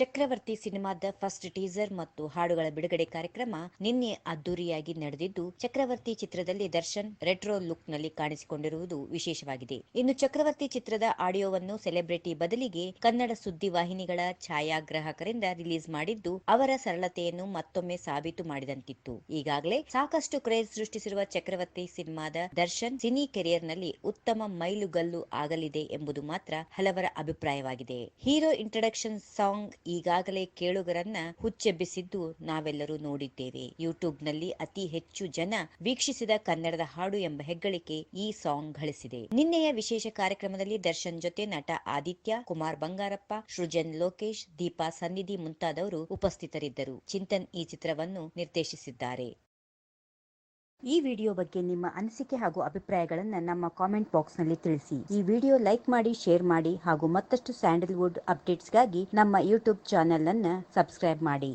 ಚಕ್ರವರ್ತಿ ಸಿನಿಮಾದ first teaser ಮತ್ತು ಹಾಡುಗಳ ಬಿಡುಗಡೆ ಕಾರ್ಯಕ್ರಮ ನಿನ್ನೆ ಅದ್ದೂರಿಯಾಗಿ ನಡೆದಿದ್ದು, ಚಕ್ರವರ್ತಿ ಚಿತ್ರದಲ್ಲಿ ದರ್ಶನ್ ರೆಟ್ರೋ ಲುಕ್ನಲ್ಲಿ ಕಾಣಿಸಿಕೊಂಡಿರುವುದು ವಿಶೇಷವಾಗಿದೆ. ಇನ್ನು ಚಕ್ರವರ್ತಿ ಚಿತ್ರದ ಆಡಿಯೋವನ್ನು ಸೆಲೆಬ್ರಿಟಿ ಬದಲಿಗೆ ಕನ್ನಡ ಸುದ್ದಿ ವಾಹಿನಿಗಳ ಛಾಯಾಗ್ರಾಹಕರಿಂದ ರಿಲೀಸ್ ಮಾಡಿದ್ದು, ಅವರ ಸರಳತೆಯನ್ನು ಮತ್ತೊಮ್ಮೆ ಸಾಬೀತು ಮಾಡಿದಂತಿತ್ತು. ಈಗಾಗಲೇ ಸಾಕಷ್ಟು ಕ್ರೇಜ್ ಸೃಷ್ಟಿಸಿರುವ ಚಕ್ರವರ್ತಿ ಸಿನಿಮಾದ ದರ್ಶನ್ ಸಿನಿ ಕೆರಿಯರ್ನಲ್ಲಿ ಉತ್ತಮ ಮೈಲುಗಲ್ಲು ಆಗಲಿದೆ ಎಂಬುದು ಮಾತ್ರ ಹಲವರ ಅಭಿಪ್ರಾಯವಾಗಿದೆ. ಹೀರೋ ಇಂಟ್ರಡಕ್ಷನ್ ಸಾಂಗ್ ಈಗಾಗಲೇ ಕೇಳುಗರನ್ನ ಹುಚ್ಚೆಬ್ಬಿಸಿದ್ದು ನಾವೆಲ್ಲರೂ ನೋಡಿದ್ದೇವೆ. ಯೂಟ್ಯೂಬ್ನಲ್ಲಿ ಅತಿ ಹೆಚ್ಚು ಜನ ವೀಕ್ಷಿಸಿದ ಕನ್ನಡದ ಹಾಡು ಎಂಬ ಹೆಗ್ಗಳಿಕೆ ಈ ಸಾಂಗ್ ಗಳಿಸಿದೆ. ನಿನ್ನೆಯ ವಿಶೇಷ ಕಾರ್ಯಕ್ರಮದಲ್ಲಿ ದರ್ಶನ್ ಜೊತೆ ನಟ ಆದಿತ್ಯ, ಕುಮಾರ್ ಬಂಗಾರಪ್ಪ, ಸೃಜನ್ ಲೋಕೇಶ್, ದೀಪಾ ಸನ್ನಿಧಿ ಮುಂತಾದವರು ಉಪಸ್ಥಿತರಿದ್ದರು. ಚಿಂತನ್ ಈ ಚಿತ್ರವನ್ನು ನಿರ್ದೇಶಿಸಿದ್ದಾರೆ. ಈ ವಿಡಿಯೋ ಬಗ್ಗೆ ನಿಮ್ಮ ಅನಿಸಿಕೆ ಹಾಗೂ ಅಭಿಪ್ರಾಯಗಳನ್ನು ನಮ್ಮ ಕಾಮೆಂಟ್ ಬಾಕ್ಸ್ನಲ್ಲಿ ತಿಳಿಸಿ. ಈ ವಿಡಿಯೋ ಲೈಕ್ ಮಾಡಿ ಶೇರ್ ಮಾಡಿ ಹಾಗೂ ಮತ್ತಷ್ಟು ಸ್ಯಾಂಡಲ್ವುಡ್ ಅಪ್ಡೇಟ್ಸ್ಗಾಗಿ ನಮ್ಮ ಯೂಟ್ಯೂಬ್ ಚಾನೆಲ್ ಅನ್ನು ಸಬ್ಸ್ಕ್ರೈಬ್ ಮಾಡಿ.